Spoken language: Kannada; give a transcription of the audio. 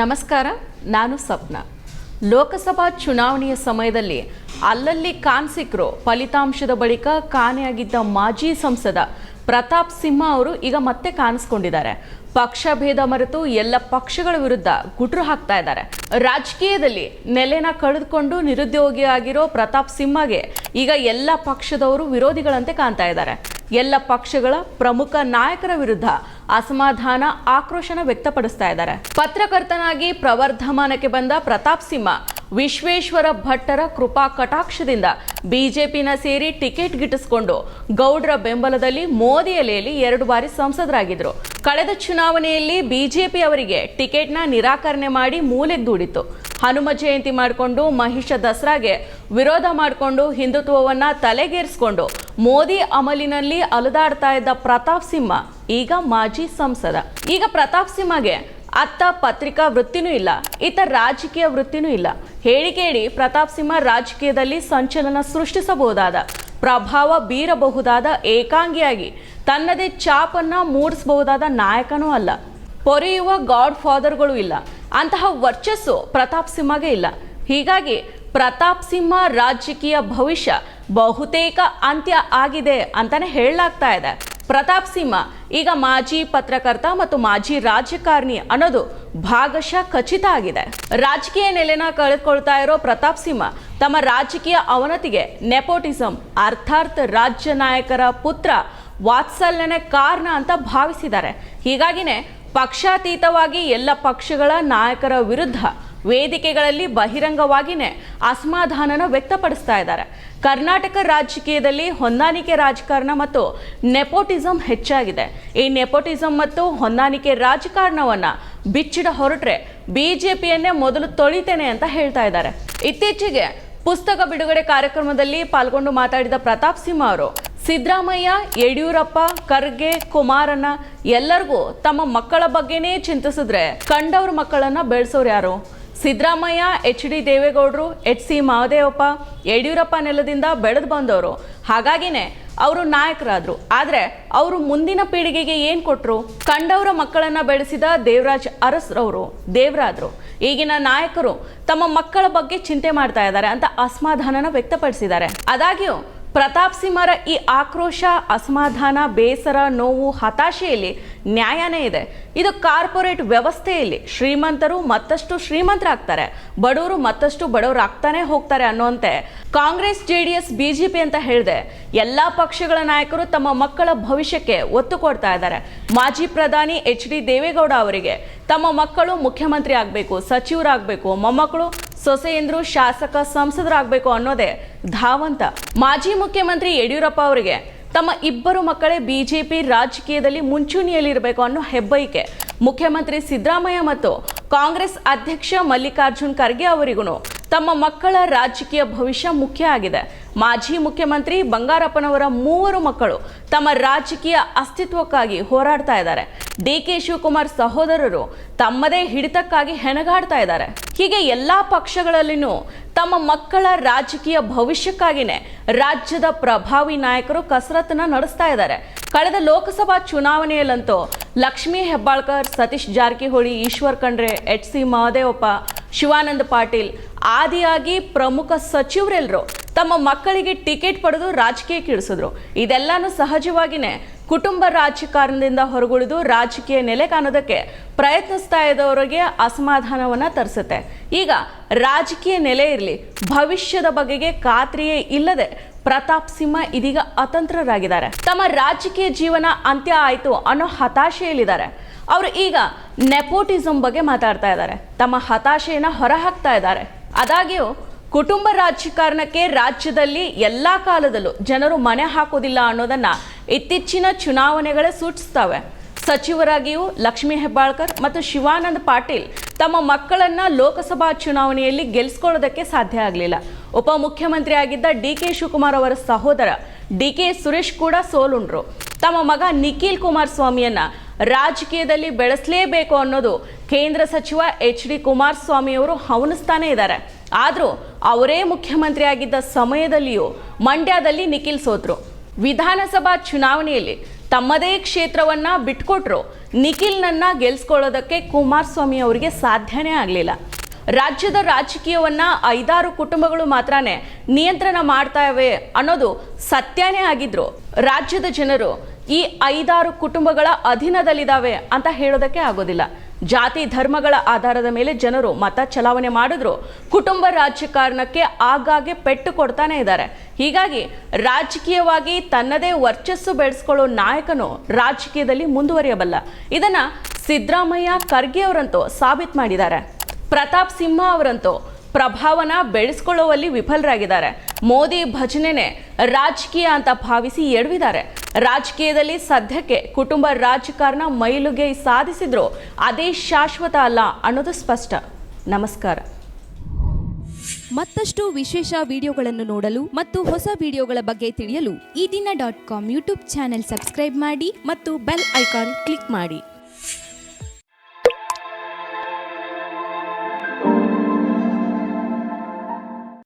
ನಮಸ್ಕಾರ, ನಾನು ಸಪ್ನ. ಲೋಕಸಭಾ ಚುನಾವಣೆಯ ಸಮಯದಲ್ಲಿ ಅಲ್ಲಲ್ಲಿ ಕಾನ್ಸಿಕ್ರು ಫಲಿತಾಂಶದ ಬಳಿಕ ಕಾಣೆಯಾಗಿದ್ದ ಮಾಜಿ ಸಂಸದ ಪ್ರತಾಪ್ ಸಿಂಹ ಅವರು ಈಗ ಮತ್ತೆ ಕಾಣಿಸ್ಕೊಂಡಿದ್ದಾರೆ. ಪಕ್ಷ ಭೇದ ಮರೆತು ಎಲ್ಲ ಪಕ್ಷಗಳ ವಿರುದ್ಧ ಗುಟ್ರು ಹಾಕ್ತಾ ಇದ್ದಾರೆ. ರಾಜಕೀಯದಲ್ಲಿ ನೆಲೆನ ಕಳೆದುಕೊಂಡು ನಿರುದ್ಯೋಗಿ ಆಗಿರೋ ಪ್ರತಾಪ್ ಸಿಂಹಗೆ ಈಗ ಎಲ್ಲ ಪಕ್ಷದವರು ವಿರೋಧಿಗಳಂತೆ ಕಾಣ್ತಾ ಇದ್ದಾರೆ. ಎಲ್ಲ ಪಕ್ಷಗಳ ಪ್ರಮುಖ ನಾಯಕರ ವಿರುದ್ಧ ಅಸಮಾಧಾನ ಆಕ್ರೋಶನ ವ್ಯಕ್ತಪಡಿಸ್ತಾ ಇದ್ದಾರೆ. ಪತ್ರಕರ್ತನಾಗಿ ಪ್ರವರ್ಧಮಾನಕ್ಕೆ ಬಂದ ಪ್ರತಾಪ್ ಸಿಂಹ ವಿಶ್ವೇಶ್ವರ ಭಟ್ಟರ ಕೃಪಾ ಕಟಾಕ್ಷದಿಂದ ಬಿಜೆಪಿನ ಸೇರಿ ಟಿಕೆಟ್ ಗಿಟ್ಟಿಸಿಕೊಂಡು ಗೌಡ್ರ ಬೆಂಬಲದಲ್ಲಿ ಮೋದಿ ಎಲೆಯಲ್ಲಿ ಎರಡು ಬಾರಿ ಸಂಸದರಾಗಿದ್ದರು. ಕಳೆದ ಚುನಾವಣೆಯಲ್ಲಿ ಬಿಜೆಪಿ ಅವರಿಗೆ ಟಿಕೆಟ್ನ ನಿರಾಕರಣೆ ಮಾಡಿ ಮೂಲೆಗೆ ದೂಡಿತ್ತು. ಹನುಮ ಜಯಂತಿ ಮಾಡಿಕೊಂಡು ಮಹಿಷ ದಸರಾಗೆ ವಿರೋಧ ಮಾಡಿಕೊಂಡು ಹಿಂದುತ್ವವನ್ನು ತಲೆಗೇರಿಸಿಕೊಂಡು ಮೋದಿ ಅಮಲಿನಲ್ಲಿ ಅಲದಾಡ್ತಾ ಇದ್ದ ಪ್ರತಾಪ್ ಸಿಂಹ, ಈಗ ಮಾಜಿ ಸಂಸದ. ಈಗ ಪ್ರತಾಪ್ ಸಿಂಹಗೆ ಅತ್ತ ಪತ್ರಿಕಾ ವೃತ್ತಿನೂ ಇಲ್ಲ, ಇತ್ತ ರಾಜಕೀಯ ವೃತ್ತಿನೂ ಇಲ್ಲ. ಹೇಳಿ ಕೇಳಿ ಪ್ರತಾಪ್ ಸಿಂಹ ರಾಜಕೀಯದಲ್ಲಿ ಸಂಚಲನ ಸೃಷ್ಟಿಸಬಹುದಾದ, ಪ್ರಭಾವ ಬೀರಬಹುದಾದ, ಏಕಾಂಗಿಯಾಗಿ, ತನ್ನದೇ ಚಾಪನ್ನ ಮೂಡಿಸಬಹುದಾದ ನಾಯಕನೂ ಅಲ್ಲ. ಪೊರೆಯುವ ಗಾಡ್ ಫಾದರ್ಗಳು ಇಲ್ಲ. ಅಂತಹ ವರ್ಚಸ್ಸು ಪ್ರತಾಪ್ ಸಿಂಹಗೆ ಇಲ್ಲ. ಹೀಗಾಗಿ ಪ್ರತಾಪ್ ಸಿಂಹ ರಾಜಕೀಯ ಭವಿಷ್ಯ ಬಹುತೇಕ ಅಂತ್ಯ ಆಗಿದೆ ಅಂತಾನೆ ಹೇಳಲಾಗ್ತಾ ಇದೆ. ಪ್ರತಾಪ್ ಸಿಂಹ, ಈಗ ಮಾಜಿ ಪತ್ರಕರ್ತ ಮತ್ತು ಮಾಜಿ ರಾಜಕಾರಣಿ ಅನ್ನೋದು ಭಾಗಶಃ ಖಚಿತ ಆಗಿದೆ. ರಾಜಕೀಯ ನೆಲೆನ ಕಳೆದುಕೊಳ್ತಾ ಇರೋ ಪ್ರತಾಪ್ ಸಿಂಹ, ತಮ್ಮ ರಾಜಕೀಯ ಅವನತಿಗೆ ನೆಪೋಟಿಸಂ ಅರ್ಥಾತ್ ರಾಜ್ಯ ನಾಯಕರ ಪುತ್ರ ವಾತ್ಸಲ್ಯನೇ ಕಾರಣ ಅಂತ ಭಾವಿಸಿದ್ದಾರೆ. ಹೀಗಾಗಿನೇ ಪಕ್ಷಾತೀತವಾಗಿ ಎಲ್ಲ ಪಕ್ಷಗಳ ನಾಯಕರ ವಿರುದ್ಧ ವೇದಿಕೆಗಳಲ್ಲಿ ಬಹಿರಂಗವಾಗಿಯೇ ಅಸಮಾಧಾನನ ವ್ಯಕ್ತಪಡಿಸ್ತಾ ಇದ್ದಾರೆ. ಕರ್ನಾಟಕ ರಾಜಕೀಯದಲ್ಲಿ ಹೊಂದಾಣಿಕೆ ರಾಜಕಾರಣ ಮತ್ತು ನೆಪೋಟಿಸಂ ಹೆಚ್ಚಾಗಿದೆ. ಈ ನೆಪೋಟಿಸಂ ಮತ್ತು ಹೊಂದಾಣಿಕೆ ರಾಜಕಾರಣವನ್ನ ಬಿಚ್ಚಿಡ ಹೊರಟ್ರೆ ಬಿಜೆಪಿಯನ್ನೇ ಮೊದಲು ತೊಳಿತೇನೆ ಅಂತ ಹೇಳ್ತಾ ಇದ್ದಾರೆ. ಇತ್ತೀಚೆಗೆ ಪುಸ್ತಕ ಬಿಡುಗಡೆ ಕಾರ್ಯಕ್ರಮದಲ್ಲಿ ಪಾಲ್ಗೊಂಡು ಮಾತಾಡಿದ ಪ್ರತಾಪ್ ಸಿಂಹ ಅವರು, ಸಿದ್ದರಾಮಯ್ಯ, ಯಡಿಯೂರಪ್ಪ, ಖರ್ಗೆ ಕುಮಾರನ ಎಲ್ಲರಿಗೂ ತಮ್ಮ ಮಕ್ಕಳ ಬಗ್ಗೆನೇ ಚಿಂತಿಸಿದ್ರೆ ಕಂಡವ್ರ ಮಕ್ಕಳನ್ನ ಬೆಳೆಸೋರು ಯಾರು? ಸಿದ್ದರಾಮಯ್ಯ, ಎಚ್ ಡಿ ದೇವೇಗೌಡರು, ಎಚ್ ಸಿ ಮಹದೇವಪ್ಪ, ಯಡಿಯೂರಪ್ಪ ನೆಲದಿಂದ ಬೆಳೆದು ಬಂದವರು. ಹಾಗಾಗಿನೇ ಅವರು ನಾಯಕರಾದರು. ಆದರೆ ಅವರು ಮುಂದಿನ ಪೀಳಿಗೆಗೆ ಏನು ಕೊಟ್ಟರು ಕಂಡವರ ಮಕ್ಕಳನ್ನು ಬೆಳೆಸಿದ ದೇವರಾಜ್ ಅರಸ್ರವರು, ದೇವರಾದರು. ಈಗಿನ ನಾಯಕರು ತಮ್ಮ ಮಕ್ಕಳ ಬಗ್ಗೆ ಚಿಂತೆ ಮಾಡ್ತಾ ಇದ್ದಾರೆ ಅಂತ ಅಸಮಾಧಾನನ ವ್ಯಕ್ತಪಡಿಸಿದ್ದಾರೆ. ಆದಾಗ್ಯೂ ಪ್ರತಾಪ್ ಸಿಂಹರ ಈ ಆಕ್ರೋಶ, ಅಸಮಾಧಾನ, ಬೇಸರ, ನೋವು, ಹತಾಶೆಯಲ್ಲಿ ನ್ಯಾಯನೇ ಇದೆ. ಇದು ಕಾರ್ಪೊರೇಟ್ ವ್ಯವಸ್ಥೆಯಲ್ಲಿ ಶ್ರೀಮಂತರು ಮತ್ತಷ್ಟು ಶ್ರೀಮಂತರಾಗ್ತಾರೆ. ಬಡವರು ಮತ್ತಷ್ಟು ಬಡವರಾಗ್ತಾನೆ ಹೋಗ್ತಾರೆ ಅನ್ನುವಂತೆ Congress J D S BJP ಅಂತ ಹೇಳಿದೆ. ಎಲ್ಲಾ ಪಕ್ಷಗಳ ನಾಯಕರು ತಮ್ಮ ಮಕ್ಕಳ ಭವಿಷ್ಯಕ್ಕೆ ಒತ್ತು ಕೊಡ್ತಾ ಇದ್ದಾರೆ. ಮಾಜಿ ಪ್ರಧಾನಿ ಎಚ್ ಡಿ ದೇವೇಗೌಡ ಅವರಿಗೆ ತಮ್ಮ ಮಕ್ಕಳು ಮುಖ್ಯಮಂತ್ರಿ ಆಗಬೇಕು, ಸಚಿವರಾಗಬೇಕು, ಮೊಮ್ಮಕ್ಕಳು ಸೊಸೆಯಂದ್ರು ಶಾಸಕ ಸಂಸದರಾಗಬೇಕು ಅನ್ನೋದೇ ಧಾವಂತ. ಮಾಜಿ ಮುಖ್ಯಮಂತ್ರಿ ಯಡಿಯೂರಪ್ಪ ಅವರಿಗೆ ತಮ್ಮ ಇಬ್ಬರು ಮಕ್ಕಳೇ ಬಿಜೆಪಿ ರಾಜಕೀಯದಲ್ಲಿ ಮುಂಚೂಣಿಯಲ್ಲಿರಬೇಕು ಅನ್ನೋ ಹೆಬ್ಬೈಕೆ. ಮುಖ್ಯಮಂತ್ರಿ ಸಿದ್ದರಾಮಯ್ಯ ಮತ್ತು ಕಾಂಗ್ರೆಸ್ ಅಧ್ಯಕ್ಷ ಮಲ್ಲಿಕಾರ್ಜುನ್ ಖರ್ಗೆ ಅವರಿಗೂ ತಮ್ಮ ಮಕ್ಕಳ ರಾಜಕೀಯ ಭವಿಷ್ಯ ಮುಖ್ಯ ಆಗಿದೆ. ಮಾಜಿ ಮುಖ್ಯಮಂತ್ರಿ ಬಂಗಾರಪ್ಪನವರ ಮೂವರು ಮಕ್ಕಳು ತಮ್ಮ ರಾಜಕೀಯ ಅಸ್ತಿತ್ವಕ್ಕಾಗಿ ಹೋರಾಡ್ತಾ ಇದ್ದಾರೆ. ಡಿ ಕೆ ಶಿವಕುಮಾರ್ ಸಹೋದರರು ತಮ್ಮದೇ ಹಿಡಿತಕ್ಕಾಗಿ ಹೆಣಗಾಡ್ತಾ ಇದ್ದಾರೆ. ಹೀಗೆ ಎಲ್ಲಾ ಪಕ್ಷಗಳಲ್ಲಿನೂ ತಮ್ಮ ಮಕ್ಕಳ ರಾಜಕೀಯ ಭವಿಷ್ಯಕ್ಕಾಗಿನೇ ರಾಜ್ಯದ ಪ್ರಭಾವಿ ನಾಯಕರು ಕಸರತ್ತನ್ನ ನಡೆಸ್ತಾ ಇದ್ದಾರೆ. ಕಳೆದ ಲೋಕಸಭಾ ಚುನಾವಣೆಯಲ್ಲಂತೂ ಲಕ್ಷ್ಮೀ ಹೆಬ್ಬಾಳ್ಕರ್, ಸತೀಶ್ ಜಾರಕಿಹೊಳಿ, ಈಶ್ವರ್ ಖಂಡ್ರೆ, ಎಚ್ ಸಿ ಮಹದೇವಪ್ಪ ಶಿವಾನಂದ ಪಾಟೀಲ್ ಆದಿಯಾಗಿ ಪ್ರಮುಖ ಸಚಿವರೆಲ್ಲರೂ ತಮ್ಮ ಮಕ್ಕಳಿಗೆ ಟಿಕೆಟ್ ಪಡೆದು ರಾಜಕೀಯಕ್ಕೆ ಇಳಿಸಿದ್ರು ಇದೆಲ್ಲಾನು ಸಹಜವಾಗಿಯೇ ಕುಟುಂಬ ರಾಜಕಾರಣದಿಂದ ಹೊರಗುಳಿದು ರಾಜಕೀಯ ನೆಲೆ ಕಾಣೋದಕ್ಕೆ ಪ್ರಯತ್ನಿಸ್ತಾ ಇದ್ದವರಿಗೆ ಅಸಮಾಧಾನವನ್ನು ತರಿಸುತ್ತೆ. ಈಗ ರಾಜಕೀಯ ನೆಲೆ ಇರಲಿ, ಭವಿಷ್ಯದ ಬಗೆಗೆ ಖಾತ್ರಿಯೇ ಇಲ್ಲದೆ ಪ್ರತಾಪ್ ಸಿಂಹ ಇದೀಗ ಅತಂತ್ರರಾಗಿದ್ದಾರೆ. ತಮ್ಮ ರಾಜಕೀಯ ಜೀವನ ಅಂತ್ಯ ಆಯಿತು ಅನ್ನೋ ಹತಾಶೆಯಲ್ಲಿದ್ದಾರೆ. ಅವರು ಈಗ ನೆಪೋಟಿಸಮ್ ಬಗ್ಗೆ ಮಾತಾಡ್ತಾ ಇದ್ದಾರೆ. ತಮ್ಮ ಹತಾಶೆಯನ್ನು ಹೊರಹಾಕ್ತಾ ಇದ್ದಾರೆ. ಆದಾಗ್ಯೂ ಕುಟುಂಬ ರಾಜಕಾರಣಕ್ಕೆ ರಾಜ್ಯದಲ್ಲಿ ಎಲ್ಲ ಕಾಲದಲ್ಲೂ ಜನರು ಮನೆ ಹಾಕೋದಿಲ್ಲ ಅನ್ನೋದನ್ನ ಇತ್ತೀಚಿನ ಚುನಾವಣೆಗಳೇ ಸೂಚಿಸ್ತವೆ. ಸಚಿವರಾಗಿಯೂ ಲಕ್ಷ್ಮೀ ಹೆಬ್ಬಾಳ್ಕರ್ ಮತ್ತು ಶಿವಾನಂದ್ ಪಾಟೀಲ್ ತಮ್ಮ ಮಕ್ಕಳನ್ನ ಲೋಕಸಭಾ ಚುನಾವಣೆಯಲ್ಲಿ ಗೆಲ್ಲಿಸ್ಕೊಳ್ಳೋದಕ್ಕೆ ಸಾಧ್ಯ ಆಗಲಿಲ್ಲ. ಉಪಮುಖ್ಯಮಂತ್ರಿಯಾಗಿದ್ದ ಡಿ ಕೆ ಶಿವಕುಮಾರ್ ಅವರ ಸಹೋದರ ಡಿ ಕೆ ಸುರೇಶ್ ಕೂಡ ಸೋಲುಂಡ್ರು. ತಮ್ಮ ಮಗ ನಿಖಿಲ್ ಕುಮಾರಸ್ವಾಮಿಯನ್ನ ರಾಜಕೀಯದಲ್ಲಿ ಬೆಳೆಸಲೇಬೇಕು ಅನ್ನೋದು ಕೇಂದ್ರ ಸಚಿವ ಎಚ್ ಡಿ ಕುಮಾರಸ್ವಾಮಿಯವರು ಹವನಿಸ್ತಾನೆ ಇದ್ದಾರೆ. ಆದರೂ ಅವರೇ ಮುಖ್ಯಮಂತ್ರಿ ಆಗಿದ್ದ ಸಮಯದಲ್ಲಿಯೂ ಮಂಡ್ಯದಲ್ಲಿ ನಿಖಿಲ್ ಸೋತ್ರು. ವಿಧಾನಸಭಾ ಚುನಾವಣೆಯಲ್ಲಿ ತಮ್ಮದೇ ಕ್ಷೇತ್ರವನ್ನ ಬಿಟ್ಕೊಟ್ರು, ನಿಖಿಲ್ನನ್ನ ಗೆಲ್ಸ್ಕೊಳ್ಳೋದಕ್ಕೆ ಕುಮಾರಸ್ವಾಮಿ ಅವರಿಗೆ ಸಾಧ್ಯನೇ ಆಗಲಿಲ್ಲ. ರಾಜ್ಯದ ರಾಜಕೀಯವನ್ನ ಐದಾರು ಕುಟುಂಬಗಳು ಮಾತ್ರನೇ ನಿಯಂತ್ರಣ ಮಾಡ್ತಾವೆ ಅನ್ನೋದು ಸತ್ಯನೇ ಆಗಿದ್ರು. ರಾಜ್ಯದ ಜನರು ಈ ಐದಾರು ಕುಟುಂಬಗಳ ಅಧೀನದಲ್ಲಿದ್ದಾವೆ ಅಂತ ಹೇಳೋದಕ್ಕೆ ಆಗೋದಿಲ್ಲ. ಜಾತಿ ಧರ್ಮಗಳ ಆಧಾರದ ಮೇಲೆ ಜನರು ಮತ ಚಲಾವಣೆ ಮಾಡಿದ್ರು. ಕುಟುಂಬ ರಾಜಕಾರಣಕ್ಕೆ ಆಗಾಗ್ಗೆ ಪೆಟ್ಟು ಕೊಡ್ತಾನೆ ಇದ್ದಾರೆ. ಹೀಗಾಗಿ ರಾಜಕೀಯವಾಗಿ ತನ್ನದೇ ವರ್ಚಸ್ಸು ಬೆಳೆಸ್ಕೊಳ್ಳೋ ನಾಯಕನು ರಾಜಕೀಯದಲ್ಲಿ ಮುಂದುವರಿಯಬಲ್ಲ. ಇದನ್ನ ಸಿದ್ದರಾಮಯ್ಯ ಖರ್ಗೆ ಅವರಂತೂ ಸಾಬೀತು ಮಾಡಿದ್ದಾರೆ. ಪ್ರತಾಪ್ ಸಿಂಹ ಅವರಂತೂ ಪ್ರಭಾವನ ಬೆಳೆಸ್ಕೊಳ್ಳುವಲ್ಲಿ ವಿಫಲರಾಗಿದ್ದಾರೆ. ಮೋದಿ ಭಜನೆನೆ ರಾಜಕೀಯ ಅಂತ ಭಾವಿಸಿ ಎಡವಿದ್ದಾರೆ. ರಾಜಕೀಯದಲ್ಲಿ ಸದ್ಯಕ್ಕೆ ಕುಟುಂಬ ರಾಜಕಾರಣ ಮೈಲುಗೆ ಸಾಧಿಸಿದ್ರು ಅದೇ ಶಾಶ್ವತ ಅಲ್ಲ ಅನ್ನೋದು ಸ್ಪಷ್ಟ. ನಮಸ್ಕಾರ. ಮತ್ತಷ್ಟು ವಿಶೇಷ ವಿಡಿಯೋಗಳನ್ನು ನೋಡಲು ಮತ್ತು ಹೊಸ ವಿಡಿಯೋಗಳ ಬಗ್ಗೆ ತಿಳಿಯಲು Ee Dina dot com YouTube channel subscribe ಮಾಡಿ ಮತ್ತು ಬೆಲ್ ಐಕಾನ್ ಕ್ಲಿಕ್ ಮಾಡಿ.